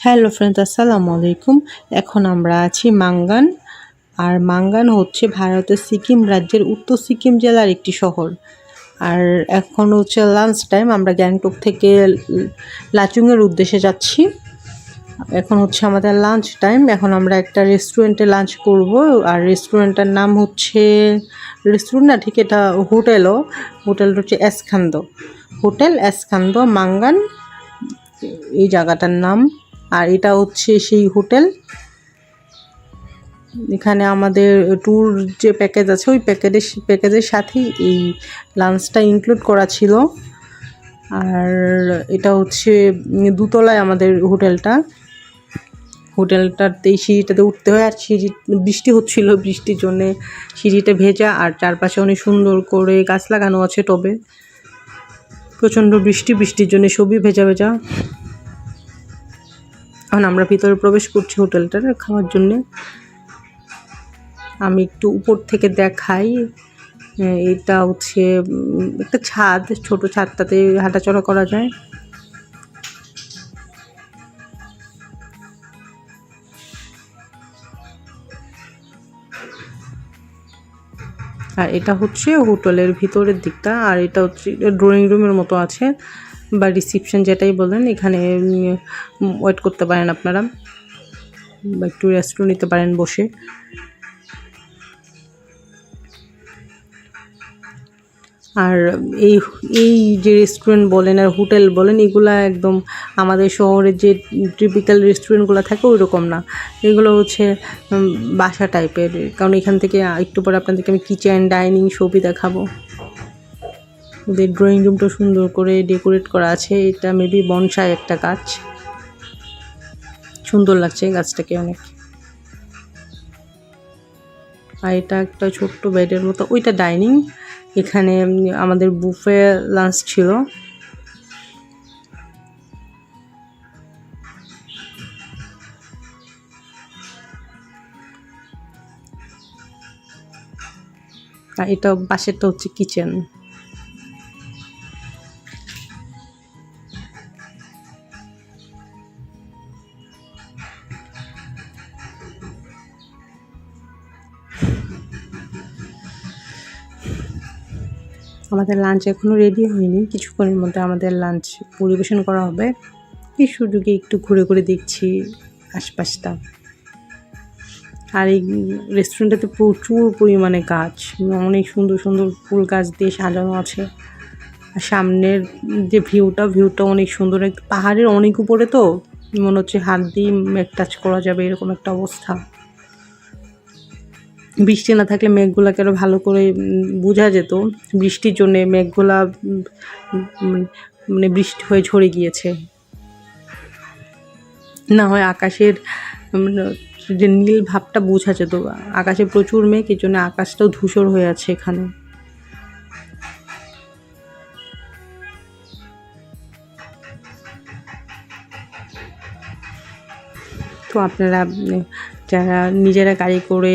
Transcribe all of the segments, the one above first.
Hello friends আসসালামু আলাইকুম এখন আমরা আছি মাঙ্গান আর মাঙ্গান হচ্ছে ভারতের সিকিম রাজ্যের উত্তর সিকিম জেলার একটি শহর। আর এখন হচ্ছে লাঞ্চ টাইম আমরা গ্যাংটক থেকে লাচুংয়ের উদ্দেশ্যে যাচ্ছি। এখন হচ্ছে আমাদের লাঞ্চ টাইম এখন আমরা একটা রেস্টুরেন্টে লাঞ্চ করব। আর রেস্টুরেন্টটার নাম হচ্ছে রেস্টুরেন্ট না, ঠিক এটা হোটেলও। হোটেলটা হচ্ছে এসখান্দ হোটেল এসখান্দ মাঙ্গান এই জায়গাটার নাম। আর এটা হচ্ছে সেই হোটেল। এখানে আমাদের ট্যুর যে প্যাকেজ আছে, ওই প্যাকেজের প্যাকেজের সাথেই এই লাঞ্চটা ইনক্লুড করা ছিল। আর এটা হচ্ছে দুতলায় আমাদের হোটেলটা। হোটেলটাতে সিঁড়িটাতে উঠতে হয়, আর সিঁড়ি, বৃষ্টি হচ্ছিল, বৃষ্টির জন্যে সিঁড়িটা ভেজা, আর চারপাশে অনেক সুন্দর করে গাছ লাগানো আছে টবে। প্রচণ্ড বৃষ্টি, বৃষ্টির জন্য সবই ভেজা ভেজা। এখন আমরা ভিতরে প্রবেশ করছি হোটেলটার খাওয়ার জন্যে। আমি একটু উপর থেকে দেখাই। এটা হচ্ছে একটা ছাদ, ছোট ছাদটাতে হাঁটাচলা করা যায়। আর এটা হচ্ছে হোটেলের ভিতরের দিকটা, আর এটা হচ্ছে ড্রয়িং রুমের মতো আছে। বা রিসিপশন যেটাই বলেন, এখানে ওয়েট করতে পারেন আপনারা। বা একটু রেস্টও নিতে পারেন বসে। আর এই এই যে রেস্টুরেন্ট বলেন আর হোটেল বলেন, এগুলা একদম আমাদের শহরের যে টিপিক্যাল রেস্টুরেন্টগুলো থাকে ওই রকম না। এগুলো হচ্ছে বাসা টাইপের কারণ এখান থেকে একটু পরে আপনাদেরকে আমি কিচেন ডাইনিং সবই দেখাবো। ওদের ড্রয়িং রুমটা সুন্দর করে ডেকোরেট করা আছে। এটা মেবি বনসাই একটা গাছ। সুন্দর লাগছে গাছটাকে অনেক। আর এটা একটা ছোট্ট বেডের মতো। ওইটা ডাইনিং এখানে আমাদের বুফে লাঞ্চ ছিল। আর এটা পাশেরটা হচ্ছে কিচেন আমাদের লাঞ্চ এখনও রেডি হয়নি। কিছুক্ষণের মধ্যে আমাদের লাঞ্চ পরিবেশন করা হবে। এই সুযোগে একটু ঘুরে ঘুরে দেখছি আশপাশটা। আর এই রেস্টুরেন্টটাতে প্রচুর পরিমাণে গাছ, অনেক সুন্দর সুন্দর ফুল গাছ দিয়ে সাজানো আছে। আর সামনের যে ভিউটা ভিউটা অনেক সুন্দর। পাহাড়ের অনেক উপরে তো, মনে হচ্ছে হাত দিয়ে টাচ করা যাবে, এরকম একটা অবস্থা। বৃষ্টি না থাকলে মেঘগুলাকে আরও ভালো করে বোঝা যেত। বৃষ্টির জন্যে মেঘগুলা মানে বৃষ্টি হয়ে ঝরে গিয়েছে। না হয় আকাশের যে নীল ভাবটা বোঝা যেত, আকাশে প্রচুর মেঘ এই জন্য আকাশটাও ধূসর হয়ে আছে এখানে। তো আপনারা যারা নিজেরা গাড়ি করে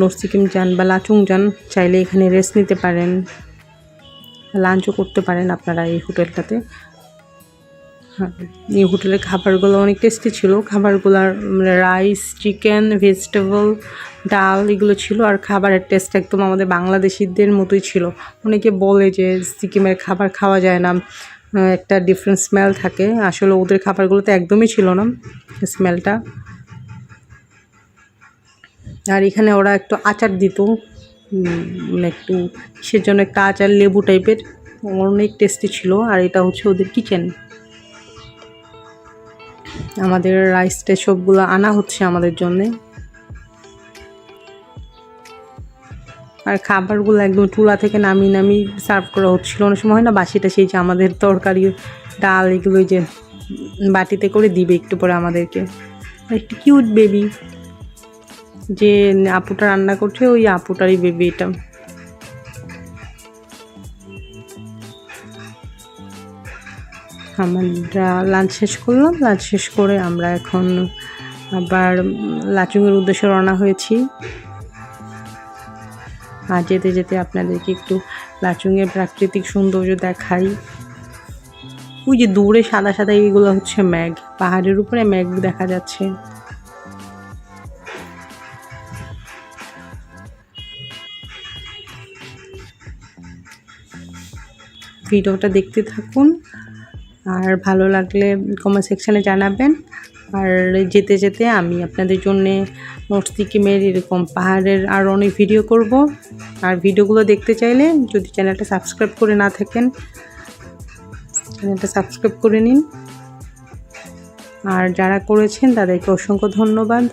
নর্থ সিকিম যান বা লাচুং যান, চাইলে এখানে রেস্ট নিতে পারেন। লাঞ্চও করতে পারেন আপনারা এই হোটেলটাতে। হ্যাঁ এই হোটেলের খাবারগুলো অনেক টেস্টি ছিল। খাবারগুলোর রাইস চিকেন ভেজিটেবল ডাল এগুলো ছিল আর খাবারের টেস্ট একদম আমাদের বাংলাদেশিদের মতোই ছিল। অনেকে বলে যে সিকিমের খাবার খাওয়া যায় না। একটা ডিফারেন্ট স্মেল থাকে। আসলে ওদের খাবারগুলোতে একদমই ছিল না। স্মেলটা আর এখানে ওরা একটু আচার দিত মানে একটু কিসের জন্য একটা আচার, লেবু টাইপের। অনেক টেস্টি ছিল, আর এটা হচ্ছে ওদের কিচেন আমাদের রাইসটা সবগুলো আনা হচ্ছে আমাদের জন্যে। আর খাবারগুলো একদম চুলা থেকে নামিয়ে নামিয়ে সার্ভ করা হচ্ছিল। অনেক সময় হয় না, বাসিটা সেই যে আমাদের তরকারি, ডাল এগুলো যে বাটিতে করে দিবে একটু পরে আমাদেরকে। একটু কিউট বেবি যে আপুটা রান্না করছে, ওই আপুটারই বেবি এটা। আমরা লাঞ্চ শেষ করলাম। লাঞ্চ শেষ করে আমরা এখন আবার লাচুংয়ের উদ্দেশ্যে রওনা হয়েছি। আর যেতে যেতে আপনাদেরকে একটু লাচুংয়ের প্রাকৃতিক সৌন্দর্য দেখাই। ওই যে দূরে সাদা সাদা এইগুলো হচ্ছে ম্যাগ পাহাড়ের উপরে ম্যাগ দেখা যাচ্ছে। ভিডিওটা দেখতে থাকুন। আর ভালো লাগলে কমেন্ট সেকশানে জানাবেন। আর যেতে যেতে আমি আপনাদের জন্যে নর্থ সিকিমের এরকম পাহাড়ের আর অনেক ভিডিও করব। আর ভিডিওগুলো দেখতে চাইলে যদি চ্যানেলটা সাবস্ক্রাইব করে না থাকেন, চ্যানেলটা সাবস্ক্রাইব করে নিন। আর যারা করেছেন তাদেরকে অসংখ্য ধন্যবাদ।